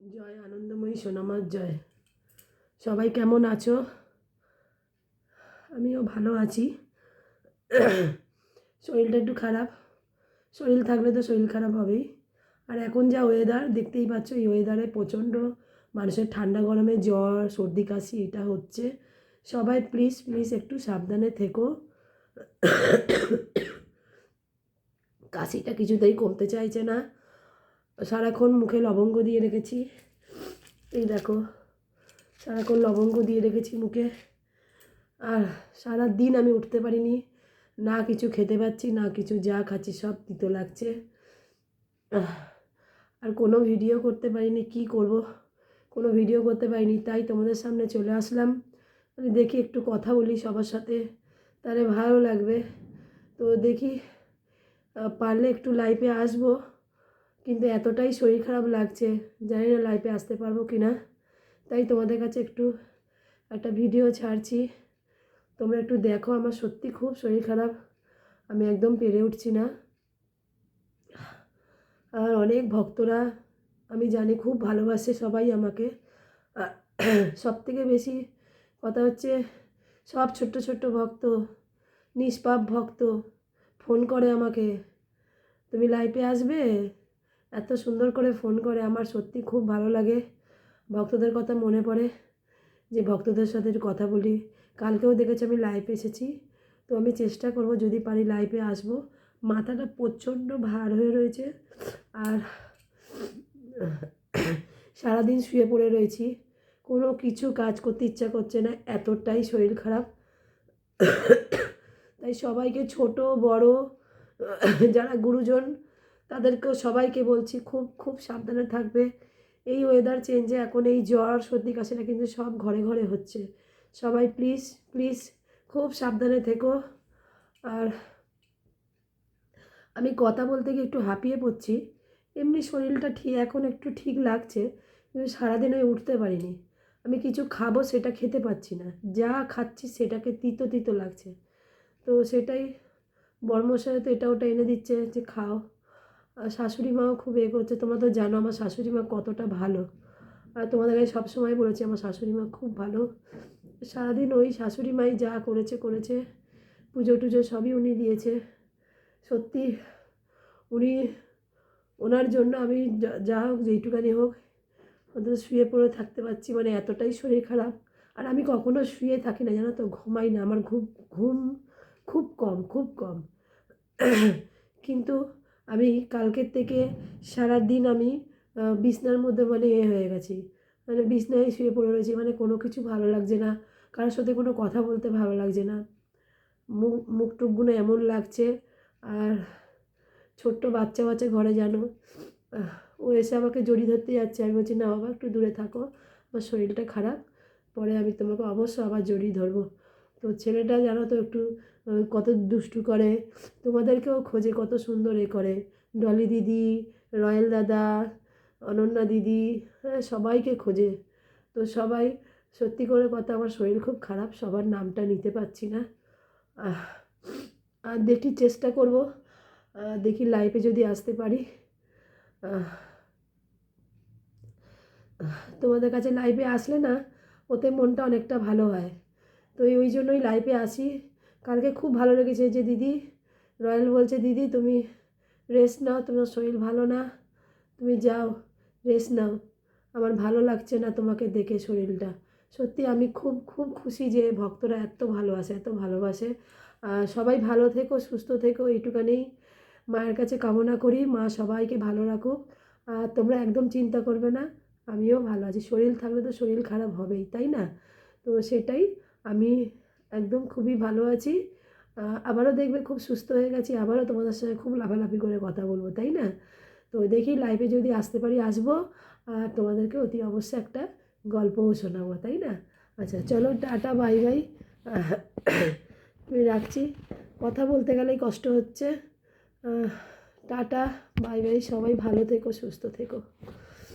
জয়, আনন্দময়ী, সোনামার জয়। সবাই কেমন আছো? আমিও ভালো আছি। শরীরটা একটু খারাপ। শরীর থাকলে তো শরীর খারাপ হবেই। আর এখন যা ওয়েদার দেখতেই পাচ্ছ এই ওয়েদারে প্রচণ্ড মানুষের ঠান্ডা গরমে জ্বর, সর্দি, কাশি, এটা হচ্ছে। সবাই প্লিজ প্লিজ একটু সাবধানে থেকো। কাশিটা কিছুতেই কমতে চাইছে না। সারাক্ষণ মুখে লবঙ্গ দিয়ে রেখেছি। এই দেখো, সারাক্ষণ লবঙ্গ দিয়ে রেখেছি মুখে। আর সারা দিন আমি উঠতে পারিনি, না কিছু খেতে পাচ্ছি, না কিছু যা খাচ্ছি, সব তিতো লাগছে। আর কোনো ভিডিও করতে পারিনি, কি করব? কোনো ভিডিও করতে পারিনি, তাই তোমাদের সামনে চলে আসলাম। মানে দেখি একটু কথা বলি সবার সাথে, তাহলে ভালো লাগবে। তো দেখি পারলে একটু লাইফে আসব। কিন্তু এতটাই শরীর খারাপ লাগছে, জানি না লাইফে আসতে পারব কি না তাই তোমাদের কাছে একটু একটা ভিডিও ছাড়ছি। তোমরা একটু দেখো, আমার সত্যি খুব শরীর খারাপ। আমি একদম পেরে উঠছি না। আর অনেক ভক্তরা, আমি জানি, খুব ভালোবাসে সবাই আমাকে। সব থেকে বেশি কথা হচ্ছে, সব ছোট্ট ছোট্ট ভক্ত, নিষ্পাপ ভক্ত ফোন করে আমাকে, তুমি লাইফে আসবে? এত সুন্দর করে ফোন করে, আমার সত্যি খুব ভালো লাগে। ভক্তদের কথা মনে পড়ে যে ভক্তদের সাথে কথা বলি। কালকেও দেখেছি আমি লাইভে এসেছি, তো আমি চেষ্টা করব যদি পারি লাইভে আসব। মাথাটা প্রচণ্ড ভার হয়ে রয়েছে আর সারাদিন শুয়ে পড়ে রয়েছি। কোনো কিছু কাজ করতে ইচ্ছা করছে না, এতটাই শরীর খারাপ। তাই সবাইকে ছোট, বড়, যারা গুরুজন তাদেরকেও সবাইকে বলছি, খুব খুব সাবধানে থাকবে। এই ওয়েদার চেঞ্জে এখন এই জ্বর, সর্দি কাশিটা কিন্তু সব ঘরে ঘরে হচ্ছে। সবাই প্লিজ প্লিজ খুব সাবধানে থেকো। আর আমি কথা বলতে গিয়ে একটু হাঁপিয়ে পড়ছি। এমনি শরীরটা ঠিক এখন একটু ঠিক লাগছে, কিন্তু সারাদিন আমি উঠতে পারিনি। আমি কিছু খাব সেটা খেতে পাচ্ছি না। যা খাচ্ছি সেটাকে তিতো তিতো লাগছে। তো সেটাই বর্মশায় তো এটা ওটা এনে দিচ্ছে যে খাও। শাশুড়ি মাও খুব এ করছে। তোমরা তো জানো আমার শাশুড়ি মা কতটা ভালো। আর তোমাদের কাছে সবসময় বলেছি আমার শাশুড়ি মা খুব ভালো। সারাদিন ওই শাশুড়ি মাই যা করেছে করেছে। পুজো টুজো সবই উনি দিয়েছে। সত্যি উনি, ওনার জন্য আমি যা- যা হোক, যেইটুকানি হোক, অন্তত শুয়ে পড়ে থাকতে পারছি। মানে এতটাই শরীর খারাপ। আর আমি কখনো শুয়ে থাকি না, জানো তো, ঘুমাই না। আমার ঘুম ঘুম খুব কম খুব কম। কিন্তু আমি কালকের থেকে সারা দিন আমি বিছনার মধ্যে মানে এ হয়ে গেছি। মানে বিছনায় শুয়ে পড়ে রয়েছি মানে কোনো কিছু ভালো লাগছে না। কারোর সাথে কোনো কথা বলতে ভালো লাগছে না। মুখ মুখ টুকগুলো এমন লাগছে, আর ছোট্ট বাচ্চা বাচ্চা ঘরে জানো ও এসে আমাকে জড়ি ধরতে যাচ্ছে। আমি বলছি, না বাবা, একটু দূরে থাকো, আমার শরীরটা খারাপ। পরে আমি তোমাকে অবশ্য আবার জড়িয়ে ধরবো। তো ছেলেটা জানো তো একটু কত দুষ্টু করে, তোমাদেরকেও খোঁজে কত সুন্দর এ করে। ডলি দিদি, রয়েল দাদা, অনন্যা দিদি হ্যাঁ সবাইকে খোঁজে। তো সবাই, সত্যি করে কথা, আমার শরীর খুব খারাপ, সবার নামটা নিতে পারছি না। আর দেখি চেষ্টা করব দেখি লাইফে যদি আসতে পারি। তোমাদের কাছে লাইফে আসলে না, ওতে মনটা অনেকটা ভালো হয়। তো ওই জন্যই লাইফে আসি। কালকে খুব ভালো লেগেছে যে দিদি, রয়্যাল বলছে, দিদি, তুমি রেস্ট নাও, তোমার শরীর ভালো না, তুমি যাও রেস্ট নাও। আমার ভালো লাগছে না তোমাকে দেখে শরীরটা। সত্যি আমি খুব খুব খুশি যে ভক্তরা এত ভালোবাসে এত ভালোবাসে। সবাই ভালো থেকো, সুস্থ থেকো, এইটুকানি মায়ের কাছে কামনা করি। মা সবাইকে ভালো রাখুক। আর তোমরা একদম চিন্তা করবে না, আমিও ভালো আছি। শরীর থাকলে তো শরীর খারাপ হবেই, তাই না? তো সেটাই আমি একদম খুবই ভালো আছি। আবারও দেখবে খুব সুস্থ হয়ে গেছি, আবারও তোমাদের সঙ্গে খুব লাফালাফি করে কথা বলব, তাই না? তো দেখি লাইভে যদি আসতে পারি, আসব, আর তোমাদেরকে অতি অবশ্যই একটা গল্পও শোনাবো, তাই না? আচ্ছা চলো টাটা বাই বাই রাখছি। কথা বলতে গেলেই কষ্ট হচ্ছে। টাটা বাই বাই সবাই ভালো থেকো, সুস্থ থেকো।